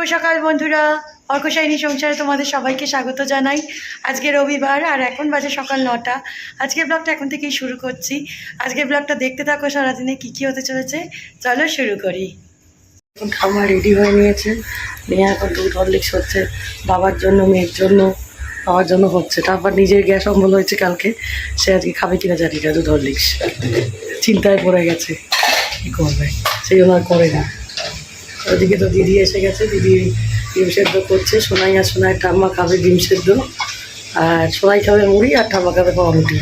শুভ সকাল বন্ধুরা। অর্কশাইনী সংসারে তোমাদের সবাইকে স্বাগত জানাই। আজকে রবিবার আর এখন বাজে সকাল নটা। আজকের ব্লগটা এখন থেকেই শুরু করছি। আজকের ব্লগটা দেখতে থাকো সারাদিনে কী কী হতে চলেছে। চলো শুরু করি। এখন খাবার রেডি হয়ে নিয়েছে নিয়ে এখন দুধ হরলিক্স হচ্ছে। বাবার জন্য, মেয়ের জন্য, বাবার জন্য হচ্ছে। তারপর নিজের গ্যাস অম্বল হয়েছে কালকে। সে আজকে খাবে কিনা জানি না, দুধ হরলিক্স চিন্তায় পড়ে গেছে। কী করবে? সেই জন্য আর করে না। ওদিকে তো দিদি এসে গেছে, দিদি ডিম সেদ্ধ করছে, সোনাই আর সোনাই ঠাম্মা খাবে ডিম সেদ্ধ। আর সোনাই খাবে মুড়ি আর ঠাম্মা খাবে পাউরুটি।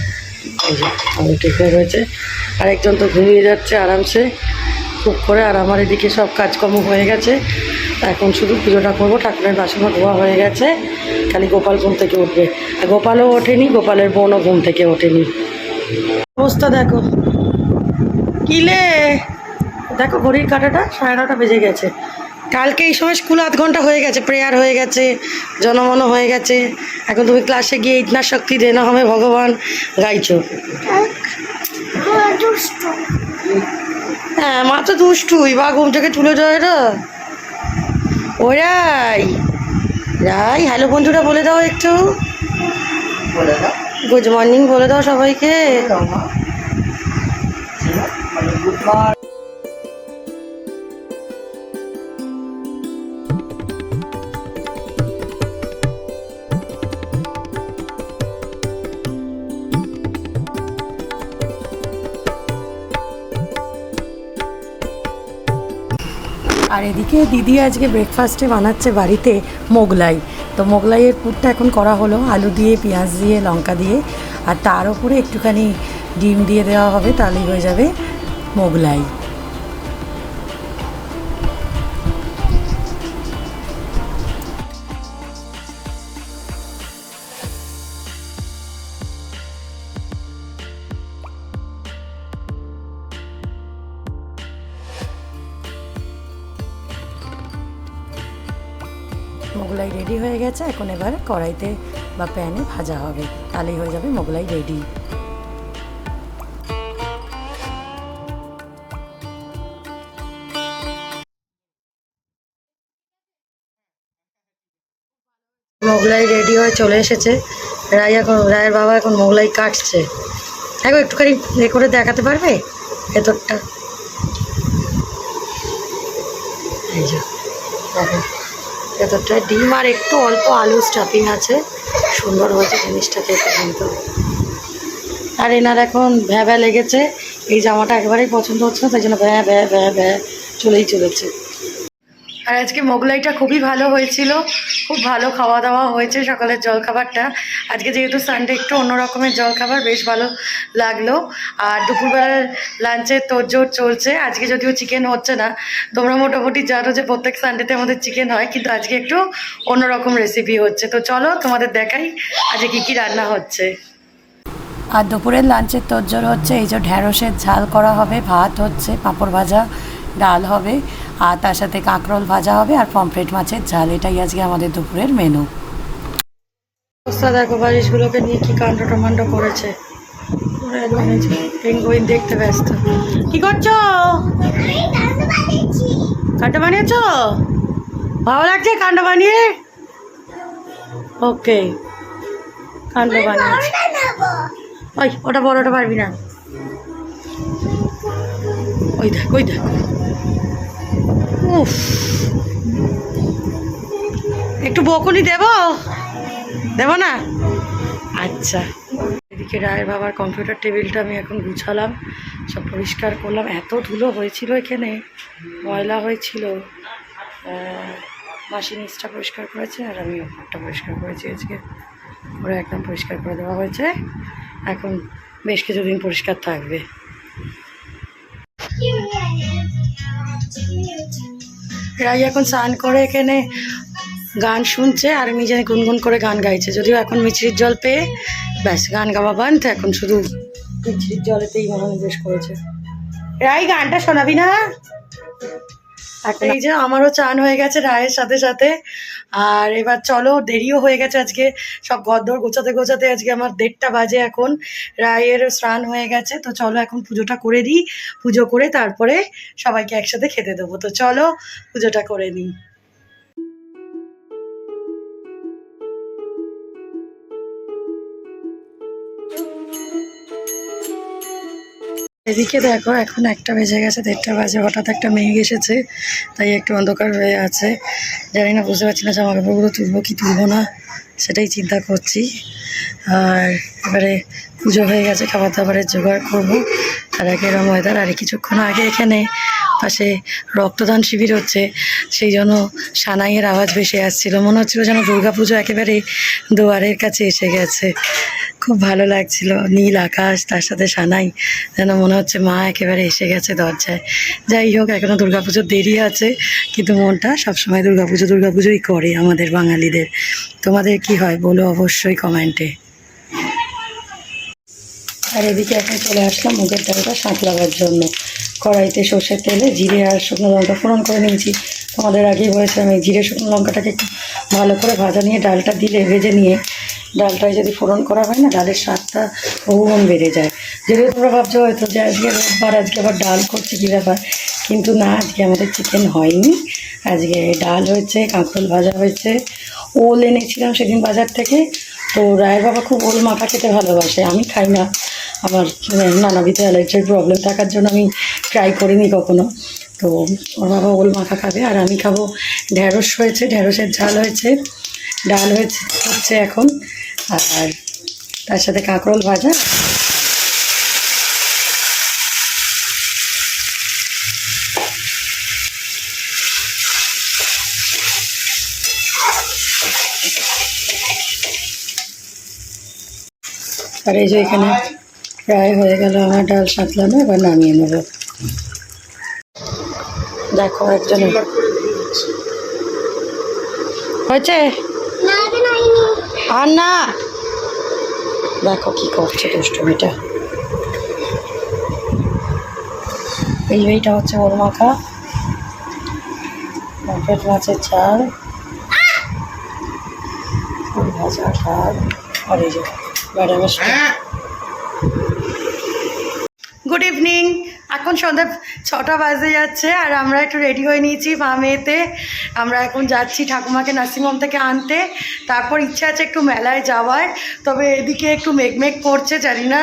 পাউরুটি হয়ে রয়েছে। আর একজন তো ঘুমিয়ে যাচ্ছে আরামসে, খুব করে, আর আমার এদিকে সব কাজকর্ম হয়ে গেছে। এখন শুধু পুজোটা করব, ঠাকুরের বাসনও ধোয়া হয়ে গেছে। খালি গোপাল ঘুম থেকে উঠবে। গোপালও ওঠেনি, গোপালের বোনও ঘুম থেকে ওঠেনি। অবস্থা দেখো। কিলে দেখো ঘড়ির কাঁটাটা সাড়ে নটা বেজে গেছে। কালকে এই সময় স্কুল আধ ঘণ্টা হয়ে গেছে প্রেয়ার হয়ে গেছে জনমন হয়ে গেছে। এখন তুমি ক্লাসে গিয়ে ইতনা শক্তি দেনা হবে ভগবান গাইছো। হ্যাঁ মা তো দুষ্টুই বা ঘুম থেকে তুলে যায় না। ওরাই রাই হ্যালো বন্ধুরা বলে দাও একটু। গুড মর্নিং বলে দাও সবাইকে। আর এদিকে দিদি আজকে ব্রেকফাস্টে বানাচ্ছে বাড়িতে মোগলাই। তো মোগলাইয়ের পুরটা এখন করা হলো, আলু দিয়ে, পেঁয়াজ দিয়ে, লঙ্কা দিয়ে। আর তার উপরে একটুখানি ডিম দিয়ে দেওয়া হবে, তাহলেই হয়ে যাবে মোগলাই। মোগলাই রেডি হয়ে গেছে। এখন এবার কড়াইতে বা প্যানে ভাজা হবে। তাহলেই হয়ে যাবে মোগলাই রেডি। মোগলাই রেডি হয়ে চলে এসেছে। রায় এখন, রায়ের বাবা এখন মোগলাই কাটছে। দেখো একটুখানি এ করে দেখাতে পারবে? ভেতরটা। এই যে ভেতরটায় ডিম আর একটু অল্প আলু স্টাফিং আছে। সুন্দর হয়েছে জিনিসটা খেতে কিন্তু। আর এনার এখন ভ্যা ভ্যা লেগেছে। এই জামাটা একবারেই পছন্দ হচ্ছে না, তাই জন্য ভ্যা ভ্যা ভ্যা ভ্যা চলেই চলেছে। আর আজকে মোগলাইটা খুবই ভালো হয়েছিল। খুব ভালো খাওয়া দাওয়া হয়েছে সকালের জলখাবারটা। আজকে যেহেতু সানডে একটু অন্য রকমের জলখাবার, বেশ ভালো লাগল। আর দুপুরবেলার লাঞ্চের তোড়জোড় চলছে। আজকে যদিও চিকেন হচ্ছে না, তোমরা মোটামুটি জানো যে প্রত্যেক সানডেতে আমাদের চিকেন হয়, কিন্তু আজকে একটু অন্যরকম রেসিপি হচ্ছে। তো চলো তোমাদের দেখাই আজকে কী কী রান্না হচ্ছে। আর দুপুরের লাঞ্চের তোজ্জোর হচ্ছে, এই যে ঢ্যাঁড়সের ঝাল করা হবে, ভাত হচ্ছে, পাঁপড় ভাজা, ডাল হবে। আর তার সাথে কাঁকরোল ভাজা হবে আর পমফ্রেট মাছের ঝাল, এটাই আজকে আমাদের দুপুরের মেনু দেখো, বালিশগুলোকে নিয়ে কি কাণ্ড টমান্ড করেছে। পেঙ্গুইন দেখতে ব্যস্ত। কি করছ? কাণ্ড বানিয়েছো? ভালো লাগছে কাণ্ড বানিয়ে? ওকে। কাণ্ড বানিয়েছে। ওই, ওটা বড়টা পারবি না। ওই দেখ ওই দেখ। উফ একটু বকুনি দেব দেব না আচ্ছা এদিকে রায়ের বাবার কম্পিউটার টেবিলটা আমি এখন গুছালাম সব পরিষ্কার করলাম এত ধুলো হয়েছিল এখানে ময়লা হয়েছিল মাসি নিচটা পরিষ্কার করেছে আর আমি ওপরটা পরিষ্কার করেছি আজকে পুরো একদম পরিষ্কার করে দেওয়া হয়েছে এখন বেশ কিছুদিন পরিষ্কার থাকবে রাই এখন স্নান করে এখানে গান শুনছে আর নিজে গুনগুন করে গান গাইছে। যদিও এখন মিছরির জল পেয়ে ব্যাস গান গাওয়া বান্ধ এখন শুধু মিছরির জলেতেই মনোনিবেশ করেছে। রাই গানটা শোনাবি না? এখন এই যে আমারও চান হয়ে গেছে রায়ের সাথে সাথে। আর এবার চলো, দেরিও হয়ে গেছে আজকে। সব ঘরদর গোছাতে গোছাতে আজকে আমার দেড়টা বাজে এখন। রায়ের স্নান হয়ে গেছে, তো চলো এখন পুজোটা করে দিই। পুজো করে তারপরে সবাইকে একসাথে খেতে দেবো। তো চলো, পুজোটা করে নিই। এদিকে দেখো, এখন একটা বেজে গেছে, দেড়টা বাজে, হঠাৎ একটা মেঘ এসেছে, তাই একটু অন্ধকার হয়ে আছে। জানি না, বুঝতে পারছি না জামা কাপড়গুলো তুলবো কি তুলবো না, সেটাই চিন্তা করছি। আর এবারে পুজো হয়ে গেছে, খাবার দাবারের জোগাড় করব, আর আগে এরম ওয়েদার আর কিছুক্ষণ আগে এখানে পাশে রক্তদান শিবির হচ্ছে, সেই জন্য সানাইয়ের আওয়াজ ভেসে আসছিল। মনে হচ্ছিল যেন দুর্গাপুজো একেবারে দুয়ারের কাছে এসে গেছে। খুব ভালো লাগছিল, নীল আকাশ, তার সাথে সানাই, যেন মনে হচ্ছে মা একেবারে এসে গেছে দরজায়। যাই হোক এখনও দুর্গাপুজোর দেরি আছে, কিন্তু মনটা সবসময় দুর্গাপুজো, দুর্গাপুজোই করে আমাদের বাঙালিদের। তোমাদের কি হয় বলো অবশ্যই কমেন্টে। আর এদিকে এখন চলে আসলাম মুগের ডালটা সাঁতলাবার জন্য। কড়াইতে সর্ষের তেলে জিরে আর শুকনো লঙ্কা ফোড়ন করে নিয়েছি। তোমাদের আগেই বলেছিলাম, এই জিরে শুকনো লঙ্কাটাকে একটু ভালো করে ভাজা নিয়ে ডালটা দিলে ভেজে নিয়ে ডালটায় যদি ফোড়ন করা হয় না, ডালের স্বাদটা বহুগুণ বেড়ে যায়। যদিও তোমরা ভাবছ হয়তো যে আজকে রোববার, আজকে আবার ডাল করছে কী ব্যাপার? কিন্তু না, আজকে আমাদের চিকেন হয়নি। আজকে ডাল হয়েছে, কাঁকরোল ভাজা হয়েছে। ওল এনেছিলাম সেদিন বাজার থেকে। তো রায়ের বাবা খুব ওল মাখা খেতে ভালোবাসে, আমি খাই না। আমার মানে নানাবিধ অ্যালার্জির প্রবলেম থাকার জন্য আমি ট্রাই করিনি কখনো। তো ওর বাবা ওল মাখা খাবে, আর আমি খাব ঢ্যাঁড়স হয়েছে ঢ্যাঁড়সের ঝাল হয়েছে, ডাল হয়েছে, হচ্ছে এখন। আর তার সাথে কাঁকরোল ভাজা। আর এই যে এখানে প্রায় হয়ে গেল আমার ডাল সাঁতলানো এবার নামিয়ে নেব। দেখো একজন হয়েছে? আর না? দেখো কি করছে দুষ্টুমিটা। এই এইটা হচ্ছে ওর মাখা। পকেট মাছের চাল ভাজা ডাল আর এই যে ম্যাডামের গুড ইভিনিং এখন সন্ধ্যা ছটা বাজে যাচ্ছে আর আমরা একটু রেডি হয়ে নিয়েছি মা মেয়েতে। আমরা এখন যাচ্ছি ঠাকুমাকে নার্সিংহোম থেকে আনতে। তারপর ইচ্ছা আছে একটু মেলায় যাওয়ার। তবে এদিকে একটু মেঘমেঘ করছে, জানি না,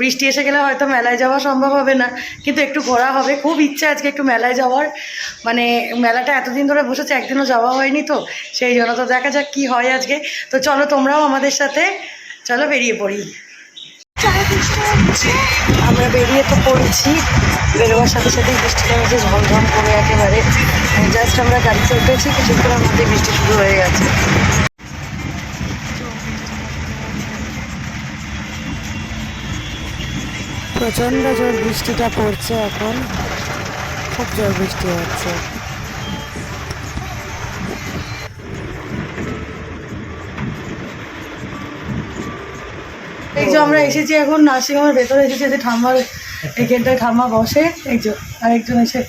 বৃষ্টি এসে গেলে হয়তো মেলায় যাওয়া সম্ভব হবে না। কিন্তু একটু ঘোরা হবে। খুব ইচ্ছে আজকে একটু মেলায় যাওয়ার। মানে মেলাটা এতদিন ধরে বসেছে, একদিনও যাওয়া হয়নি তো। সেই জন্য তো দেখা যাক কী হয় আজকে। তো চলো তোমরাও আমাদের সাথে। চলো বেরিয়ে পড়ি। আমরা বেরিয়ে তো পড়েছি। বেরোবার সাথে সাথেই বৃষ্টি নেমেছে ঝমঝম করে একেবারে জাস্ট আমরা গাড়িতে উঠেছি কিছুক্ষণের মধ্যে বৃষ্টি শুরু হয়ে গেছে। প্রচণ্ড জোর বৃষ্টিটা পড়ছে এখন। খুব জোর বৃষ্টি হচ্ছে। এই যে আমরা এসেছি এখন নার্সিংহোমের ভেতরে এসেছি যে ঠাম্মার এখানটায় ঠাম্মা বসে এই যে আরেকজন এসে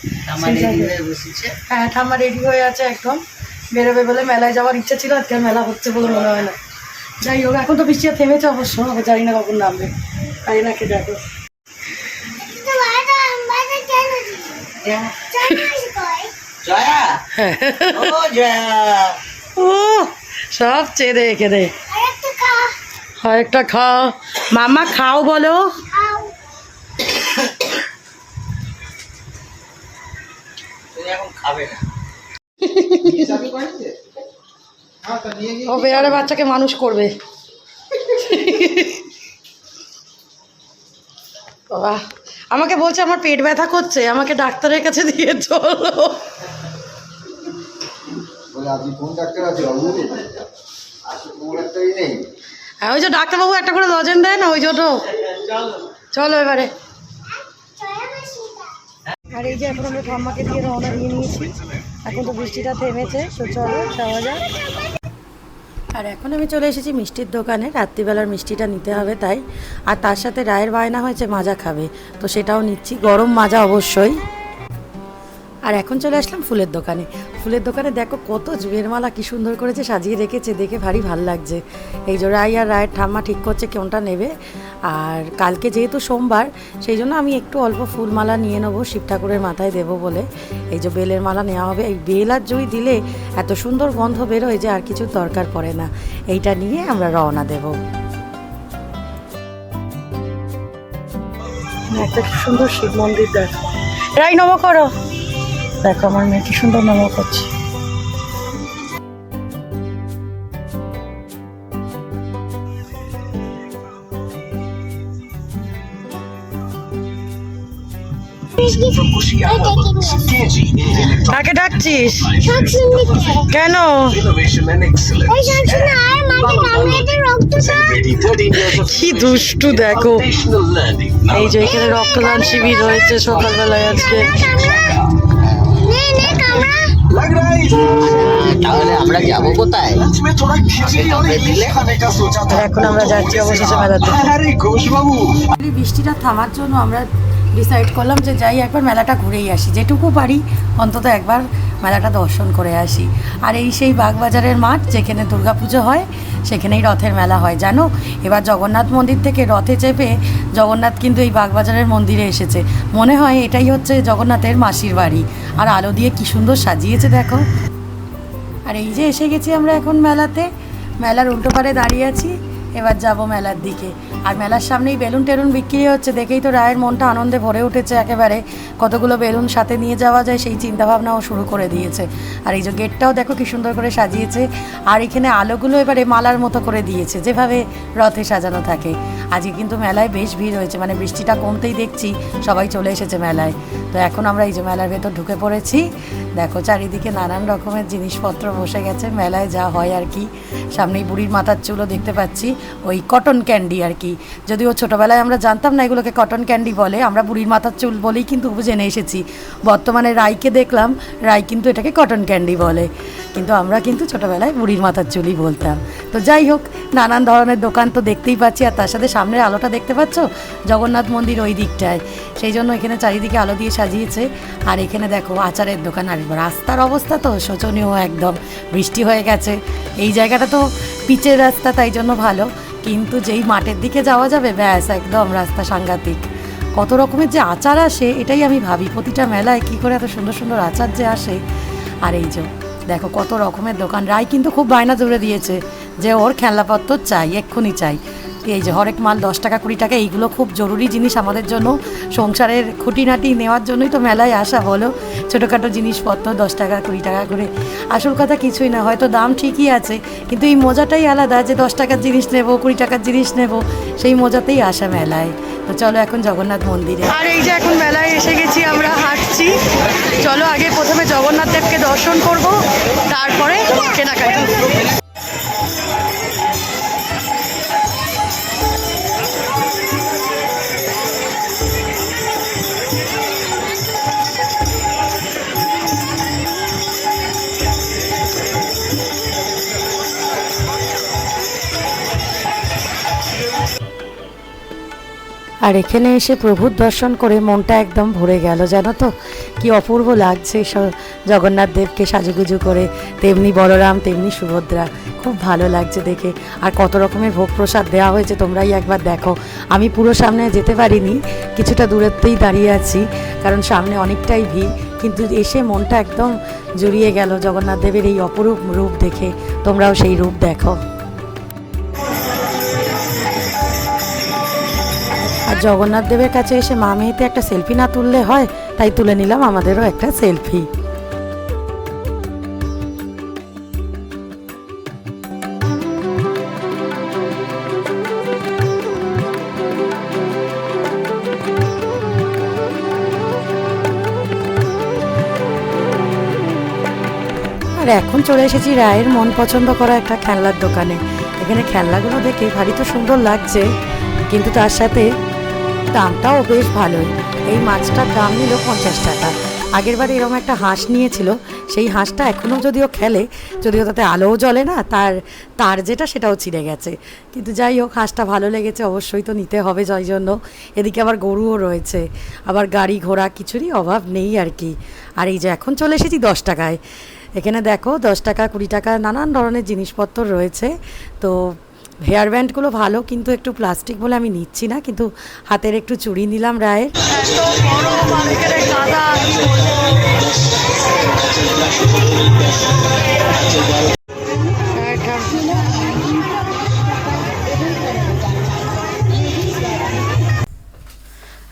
হ্যাঁ ঠাম্মা রেডি হয়ে আছে একদম। বেরোবে বলে মেলায় যাওয়ার ইচ্ছা ছিল আজকে মেলা হচ্ছে বলে মনে হয় না। যাই হোক এখন তো বৃষ্টি থেমেছে অবশ্য জানি না কখন নামবে। জানি না কে দেখো ও সব চেয়ে রেখে দে। আরেকটা খাও মামা খাও বলো তুমি এখন খাবে না। ও বেড়ালে বাচ্চাকে মানুষ করবে। বাবা আমাকে বলছে আমার পেট ব্যথা করছে আমাকে ডাক্তারের কাছে দিয়ে চলো। বলে আপনি কোন ডাক্তার আছে? বাবু আসলে কোন ডাক্তারই নেই। হ্যাঁ ওই যে ডাক্তারবাবু একটা করে লজেন দেয় না ওই জন্য। চলো এবারে। আর এই যে এখন আমরা ঠাম্মাকে দিয়ে রওনা দিয়ে নিয়েছি। এখন তো বৃষ্টিটা থেমেছে, তো চলো যাওয়া যাক। আর এখন আমি চলে এসেছি মিষ্টির দোকানে, রাত্রিবেলার মিষ্টিটা নিতে হবে তাই। আর তার সাথে রায়ের বায়না হয়েছে, মাজা খাবে। তো সেটাও নিচ্ছি, গরম মাজা অবশ্যই। আর এখন চলে আসলাম ফুলের দোকানে। ফুলের দোকানে দেখো কত জুয়ের মালা, কি সুন্দর করেছে, সাজিয়ে রেখেছে, দেখে ভারী ভালো লাগছে। এই যে রাই আর রায়ের ঠাম্মা ঠিক করছে কোনটা নেবে। আর কালকে যেহেতু সোমবার, সেই জন্য আমি একটু অল্প ফুলমালা নিয়ে নেব, শিব ঠাকুরের মাথায় দেবো বলে। এই যে বেলের মালা নেওয়া হবে, এই বেল আর জুই দিলে এত সুন্দর গন্ধ বেরোয় যে আর কিছু দরকার পড়ে না। এইটা নিয়ে আমরা রওনা দেবো। একটা সুন্দর শিব মন্দির দেখো। রাই নম করো। দেখো আমার মেয়ে কি সুন্দর নম করছে। কাকে ডাকছিস? কেন? কি দুষ্টু দেখো। এই যে এখানে রক্তদান শিবির রয়েছে সকালবেলায় আজকে। তাহলে আমরা যাব কোথায়? এখন আমরা যাচ্ছি অবশেষে মেলাতে। বৃষ্টিটা থামার জন্য আমরা ডিসাইড করলাম যে যাই একবার মেলাটা ঘুরেই আসি। যেটুকু পারি অন্তত একবার মেলাটা দর্শন করে আসি। আর এই সেই বাগবাজারের মাঠ যেখানে দুর্গাপুজো হয় সেখানেই রথের মেলা হয়, জানো? এবার জগন্নাথ মন্দির থেকে রথে চেপে জগন্নাথ কিন্তু এই বাগবাজারের মন্দিরে এসেছে। মনে হয় এটাই হচ্ছে জগন্নাথের মাসির বাড়ি। আর আলো দিয়ে কি সুন্দর সাজিয়েছে, দেখো। আর এই যে এসে গেছি আমরা এখন মেলাতে। মেলার উল্টো পারে দাঁড়িয়ে আছি। এবার যাব মেলার দিকে। আর মেলার সামনেই বেলুন টেলুন বিক্রি হচ্ছে। দেখেই তো রায়ের মনটা আনন্দে ভরে উঠেছে একেবারে। কতগুলো বেলুন সাথে নিয়ে যাওয়া যায় সেই চিন্তাভাবনাও শুরু করে দিয়েছে। আর এই যে গেটটাও দেখো কি সুন্দর করে সাজিয়েছে। আর এখানে আলোগুলো এবারে মালার মতো করে দিয়েছে, যেভাবে রথে সাজানো থাকে। আজকে কিন্তু মেলায় বেশ ভিড় হয়েছে মানে বৃষ্টিটা কমতেই দেখছি, সবাই চলে এসেছে মেলায়। তো এখন আমরা এই যে মেলার ভেতর ঢুকে পড়েছি। দেখো চারিদিকে নানান রকমের জিনিসপত্র বসে গেছে, মেলায় যা হয় আর কি। সামনেই বুড়ির মাথার চুলও দেখতে পাচ্ছি, ওই কটন ক্যান্ডি আর কি। যদিও ছোটোবেলায় আমরা জানতাম না এগুলোকে কটন ক্যান্ডি বলে, আমরা বুড়ির মাথার চুল বলেই কিন্তু জেনে এসেছি। বর্তমানে রাইকে দেখলাম, রাই কিন্তু এটাকে কটন ক্যান্ডি বলে। কিন্তু আমরা কিন্তু ছোটোবেলায় বুড়ির মাথার চুলই বলতাম। তো যাই হোক, নানান ধরনের দোকান তো দেখতেই পাচ্ছি, আর তার সাথে সামনের আলোটা দেখতে পাচ্ছ? জগন্নাথ মন্দির ওই দিকটায়। সেই জন্য এখানে চারিদিকে আলো দিয়ে সাজিয়েছে। আর এখানে দেখো, আচারের দোকান আর রাস্তার অবস্থা তো শোচনীয় একদম। বৃষ্টি হয়ে গেছে। এই জায়গাটা তো পিচের রাস্তা, তাই জন্য ভালো। কিন্তু যেই মাঠের দিকে যাওয়া যাবে, ব্যাস, একদম রাস্তা সাংঘাতিক। কত রকমের যে আচার আসে, এটাই আমি ভাবি, প্রতিটা মেলায় কী করে এত সুন্দর সুন্দর আচার যে আসে। আর এই যে, দেখো কত রকমের দোকান। রায় কিন্তু খুব বায়না জুড়ে দিয়েছে যে ওর খেলনাপত্র চাই, এক্ষুনি চাই। এই যে হরেক মাল দশ টাকা, কুড়ি টাকা, এইগুলো খুব জরুরি জিনিস আমাদের জন্য। সংসারের খুঁটিনাটি নেওয়ার জন্যই তো মেলায় আসা বলো ছোটোখাটো জিনিসপত্র দশ টাকা, কুড়ি টাকা করে। আসল কথা কিছুই না, হয়তো দাম ঠিকই আছে, কিন্তু এই মজাটাই আলাদা যে দশ টাকার জিনিস নেব, কুড়ি টাকার জিনিস নেব, সেই মজাতেই আসা মেলায়। তো চলো এখন জগন্নাথ মন্দিরে। আর এই যে এখন মেলায় এসে গেছি আমরা, হাঁটছি। চলো আগে প্রথমে জগন্নাথ দেবকে দর্শন করব, তারপরে কেনাকাটা। আর এখানে এসে প্রভুর দর্শন করে মনটা একদম ভরে গেল, জানো তো? কি অপূর্ব লাগছে জগন্নাথ দেবকে সাজুগুজু করে, তেমনি বলরাম, তেমনি সুভদ্রা। খুব ভালো লাগছে দেখে। আর কত রকমের ভোগ প্রসাদ দেওয়া হয়েছে, তোমরাই একবার দেখো। আমি পুরো সামনে যেতে পারিনি, কিছুটা দূরত্বেই দাঁড়িয়ে আছি, কারণ সামনে অনেকটাই ভিড়। কিন্তু এসে মনটা একদম জুড়িয়ে গেল জগন্নাথ দেবের এই অপরূপ রূপ দেখে। তোমরাও সেই রূপ দেখো। জগন্নাথ দেবের কাছে এসে মা মেয়েতে একটা সেলফি না তুললে হয়, তাই তুলে নিলাম, আমাদেরও একটা সেলফি আর এখন চলে এসেছি রায়ের মন পছন্দ করা একটা খেলনার দোকানে। এখানে খেলনাগুলো দেখে ভারী তো সুন্দর লাগছে, কিন্তু তার সাথে দামটাও বেশ ভালোই। এই মাছটার দাম নিল পঞ্চাশ টাকা। আগেরবার এরকম একটা হাঁস নিয়েছিল, সেই হাঁসটা এখনও যদিও খেলে, যদিও তাতে আলোও জ্বলে না, তার তার যেটা সেটাও ছিঁড়ে গেছে। কিন্তু যাই হোক, হাঁসটা ভালো লেগেছে, অবশ্যই তো নিতে হবে যাই জন্য। এদিকে আবার গরুও রয়েছে, আবার গাড়ি ঘোড়া কিছুরই অভাব নেই আর কি। আর এই যে এখন চলে এসেছি দশ টাকায়। এখানে দেখো দশ টাকা, কুড়ি টাকা, নানান ধরনের জিনিসপত্র রয়েছে। তো হেয়ার ব্যান্ডগুলো ভালো, কিন্তু একটু প্লাস্টিক বলে আমি নিচ্ছি না, কিন্তু হাতের একটু চুড়ি নিলাম রায়ের।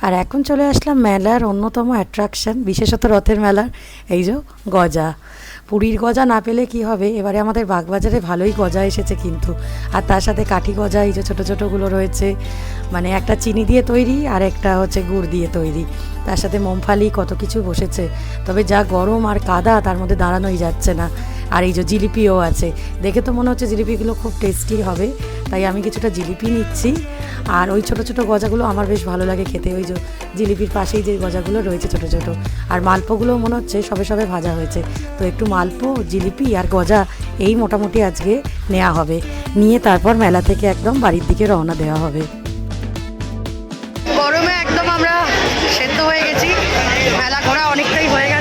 আর এখন চলে আসলাম মেলার অন্যতম অ্যাট্রাকশন বিশেষত রথের মেলার এই যে গজা। পুরীর গজা না পেলে কি হবে? এবারে আমাদের বাগবাজারে ভালোই গজা এসেছে কিন্তু। আর তার সাথে কাঠি গজা, এই যে ছোটো ছোটোগুলো রয়েছে মানে একটা চিনি দিয়ে তৈরি আর একটা হচ্ছে গুড় দিয়ে তৈরি। তার সাথে মোমফালি কত কিছু বসেছে। তবে যা গরম আর কাদা, তার মধ্যে দাঁড়ানোই যাচ্ছে না। আর এই যে জিলিপিও আছে, দেখে তো মনে হচ্ছে জিলিপিগুলো খুব টেস্টি হবে, তাই আমি কিছুটা জিলিপি নিচ্ছি। আর ওই ছোটো ছোটো গজাগুলো আমার বেশ ভালো লাগে খেতে, ওই যে জিলিপির পাশেই যে গজাগুলো রয়েছে ছোটো ছোটো। আর মালপোগুলো মনে হচ্ছে সবে সবে ভাজা হয়েছে, তো একটু মালপো, জিলিপি আর গজা এই মোটামুটি আজকে নেওয়া হবে। নিয়ে তারপর মেলা থেকে একদম বাড়ির দিকে রওনা দেওয়া হবে। গরমে একদম আমরা সেদ্ধ হয়ে গেছি, মেলা ঘোরা অনেকটাই হয়ে গেছে।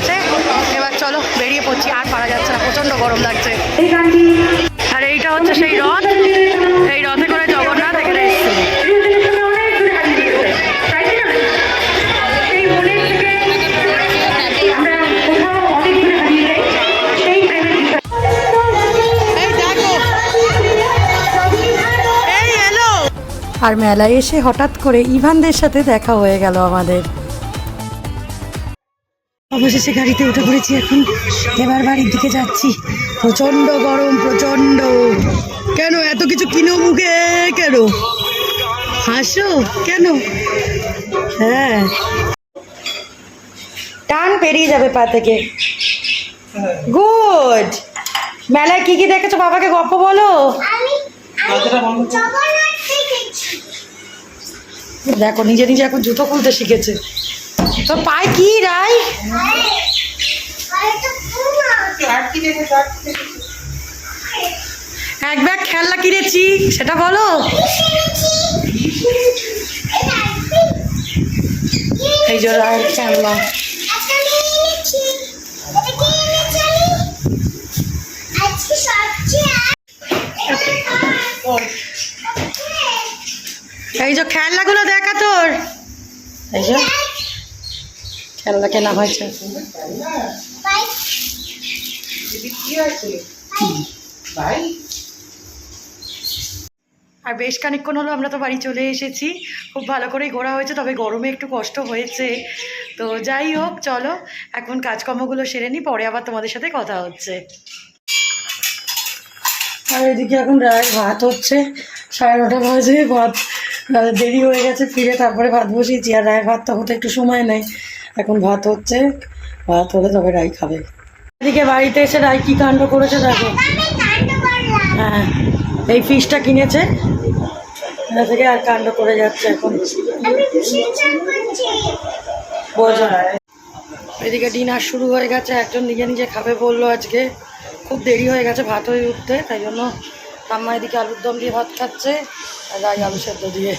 পড়ছি আর পারা যাচ্ছে না, প্রচণ্ড গরম লাগছে। আর এইটা হচ্ছে সেই রথ। এই রথে করে জগন্নাথ এখানে আর মেলায় এসে হঠাৎ করে ইভানদের সাথে দেখা হয়ে গেল আমাদের। অবশেষে গাড়িতে উঠে পড়েছি এখন। এবার বাড়ির দিকে যাচ্ছি। প্রচণ্ড গরম প্রচণ্ড কেন? এত কিছু কিনো মুখে? কেন? হাসো? কেন? হ্যাঁ। টান পেরিয়ে যাবে পা থেকে। গুড! মেলায় কি কি দেখেছ? বাবাকে গল্প বলো। দেখো নিজে নিজে এখন জুতো খুলতে শিখেছে। তোর পায়ে কি রাই? এক ব্যাগ খেলনা কিনেছি সেটা বলো। এই যে রায়ের খেলনা। এই যে খেলনাগুলো দেখা তোর। এই যে। খেলনা কেনা হয়েছে। আর বেশ খানিকক্ষণ হলো আমরা তো বাড়ি চলে এসেছি। খুব ভালো করেই ঘোরা হয়েছে তবে গরমে একটু কষ্ট হয়েছে। তো যাই হোক চলো এখন কাজকর্মগুলো সেরে নিই পরে আবার তোমাদের সাথে কথা হচ্ছে। আর এদিকে এখন রায় ভাত হচ্ছে সাড়ে নটা বাজে ভাত দেরি হয়ে গেছে ফিরে তারপরে ভাত বসিয়েছি। আর রায়ের ভাতটা হতে একটু সময় নেয় এখন ভাত হচ্ছে, ভাত হলে তবে রাই খাবে। এদিকে বাড়িতে এসে রাই কী কাণ্ড করেছে দেখো। হ্যাঁ এই ফিশটা কিনেছে। এটা থেকে আর কাণ্ড করে যাচ্ছে এখন। বোঝা এদিকে ডিনার শুরু হয়ে গেছে, একজন নিজে নিজে খাবে বলল আজকে। খুব দেরি হয়ে গেছে ভাত হয়ে উঠতে, তাই জন্য ঠাম্মা এদিকে আলুর দম দিয়ে ভাত খাচ্ছে, আর রাই আলু সেদ্ধ দিয়ে।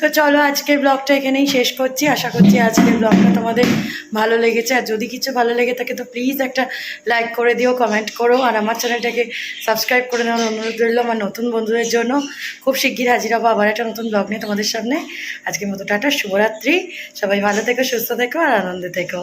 তো চলো আজকের ব্লগটা এখানেই শেষ করছি। আশা করছি আজকের ব্লগটা তোমাদের ভালো লেগেছে। আর যদি কিছু ভালো লেগে থাকে, তো প্লিজ একটা লাইক করে দিও কমেন্ট করো। আর আমার চ্যানেলটাকে সাবস্ক্রাইব করে নেওয়ার অনুরোধ রইল আমার নতুন বন্ধুদের জন্য। খুব শিগগির হাজির হব আবার একটা নতুন ব্লগ নিয়ে তোমাদের সামনে। আজকের মতো টাটা, শুভরাত্রি। সবাই ভালো থেকো, সুস্থ থেকো, আর আনন্দে থেকো।